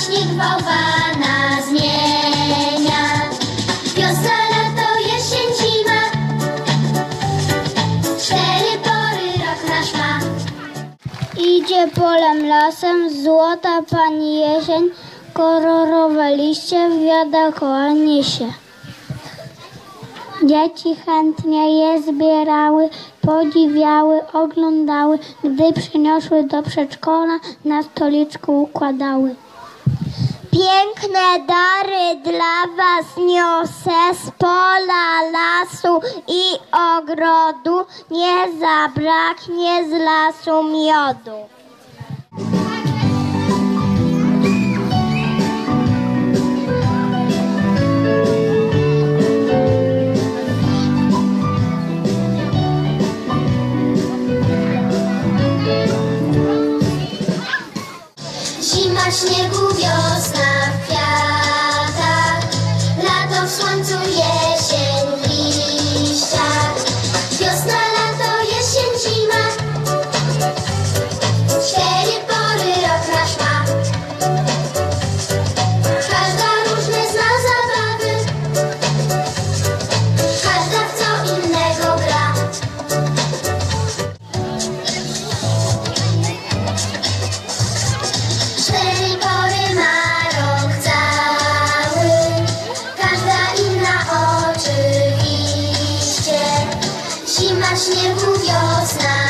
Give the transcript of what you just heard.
Śnieg bałwana zmienia. Wiosna, lato, jesień, zima. Cztery pory rok nasz ma. Idzie polem lasem, złota pani jesień, kolorowe liście w wiadach koła niesie. Dzieci chętnie je zbierały, podziwiały, oglądały, gdy przyniosły do przedszkola, na stoliczku układały. Piękne dary dla was niosę z pola, lasu i ogrodu, nie zabraknie z lasu miodu. zaśnie wiosna.